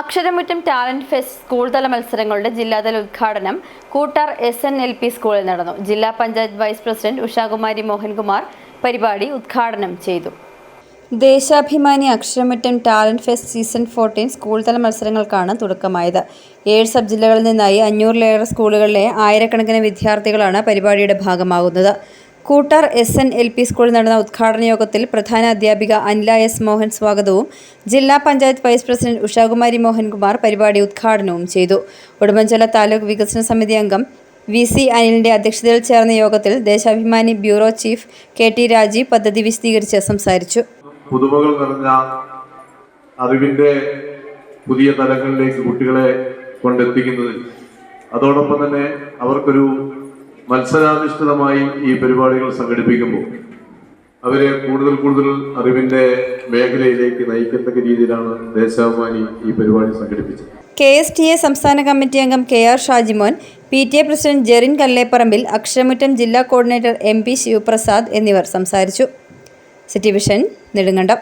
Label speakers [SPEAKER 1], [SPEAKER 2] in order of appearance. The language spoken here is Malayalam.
[SPEAKER 1] അക്ഷരമുറ്റം ടാലന്റ് ഫെസ്റ്റ് സ്കൂൾ തല മത്സരങ്ങളുടെ ജില്ലാതല ഉദ്ഘാടനം Koottar S N L P സ്കൂളിൽ നടന്നു. ജില്ലാ പഞ്ചായത്ത് വൈസ് പ്രസിഡന്റ് ഉഷാകുമാരി മോഹൻകുമാർ പരിപാടി ഉദ്ഘാടനം ചെയ്തു. Deshabhimani Aksharamuttam talent fest season fourteen school തല മത്സരങ്ങൾക്കാണ് തുടക്കമായത്. ഏഴ് സബ് ജില്ലകളിൽ നിന്നായി അഞ്ഞൂറിലേറെ സ്കൂളുകളിലെ ആയിരക്കണക്കിന് വിദ്യാർത്ഥികളാണ് പരിപാടിയുടെ ഭാഗമാകുന്നത്. Koottar S N L P സ്കൂളിൽ നടന്ന ഉദ്ഘാടന യോഗത്തിൽ പ്രധാന അധ്യാപിക അനില എസ് മോഹൻ സ്വാഗതവും ജില്ലാ പഞ്ചായത്ത് വൈസ് പ്രസിഡന്റ് ഉഷാകുമാരി മോഹൻകുമാർ പരിപാടി ഉദ്ഘാടനവും ചെയ്തു. ഉടുമ്പൻചോല താലൂക്ക് വികസന സമിതി അംഗം വി സി അനിലിന്റെ അധ്യക്ഷതയിൽ ചേർന്ന യോഗത്തിൽ Deshabhimani bureau chief K T Rajeev പദ്ധതി വിശദീകരിച്ച് സംസാരിച്ചു.
[SPEAKER 2] പുതുമകൾ നിറഞ്ഞ അറിവിന്റെ പുതിയ തലങ്ങളിലേക്ക് കുട്ടികളെ കൊണ്ടെത്തിക്കുന്നതിൽ അതോടൊപ്പം തന്നെ അവർക്കൊരു മത്സരാധിഷ്ഠിതമായി ഈ പരിപാടികൾ സംഘടിപ്പിക്കുമ്പോൾ അവരെ കൂടുതൽ കൂടുതൽ അറിവിന്റെ മേഖലയിലേക്ക് നയിക്കത്തക്ക രീതിയിലാണ് ദേശാഭിമാനി ഈ പരിപാടി സംഘടിപ്പിച്ചത്.
[SPEAKER 1] കെ എസ് ടി എ സംസ്ഥാന കമ്മിറ്റി അംഗം K R Shajimon P T A president Jerin Kalleparambil Aksharamuttam ജില്ലാ കോർഡിനേറ്റർ എം പി ശിവപ്രസാദ് എന്നിവർ സംസാരിച്ചു. City vision Nedumkandam.